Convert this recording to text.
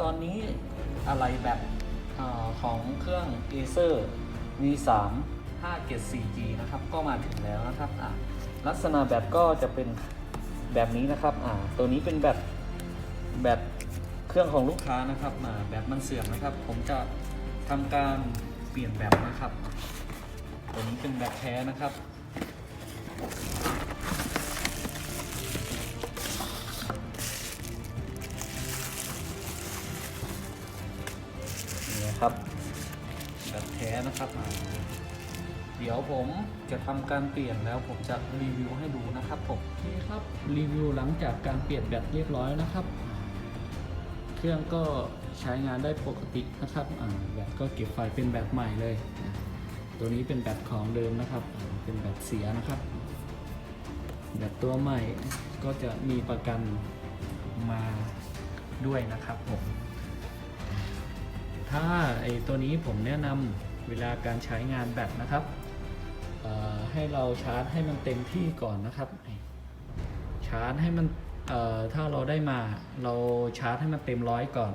ตอนนี้อะไรแบบอของเครื่อง Acer V3 574G นะครับ ก็มาถึงแล้วนะครับลักษณะแบบก็จะเป็นแบบนี้นะครับตัวนี้เป็นแบบแบบเครื่องของลูกค้านะครับอ่าแบบมันเสื่อมนะครับ ผมจะทำการเปลี่ยนแบบนะครับ ตัวนี้เป็นแบบแท้นะครับ นี่นะครับแบบแท้นะครับอ่าเดี๋ยวผมจะทำการเปลี่ยนแล้วผมจะรีวิวให้ดูนะครับผมนี่ครับรีวิวหลังจากการเปลี่ยนแบตเรียบร้อยนะครับ เครื่องก็ใช้งานได้ปกตินะครับอ่าแบตก็เก็บไฟล์เป็นแบบใหม่เลยนะตัวนี้เป็นแบตของเดิมนะครับอ่าเป็นแบตเสียนะครับ แบตตัวใหม่ก็จะมีประกันมาด้วยนะครับผม ถ้าไอตัวนี้ผมแนะนำเวลาการใช้งานแบตนะครับ ให้เราชาร์จให้มันเต็มที่ก่อนนะครับ ชาร์จให้มันถ้าเราได้มาเราชาร์จให้มันเต็มร้อยก่อน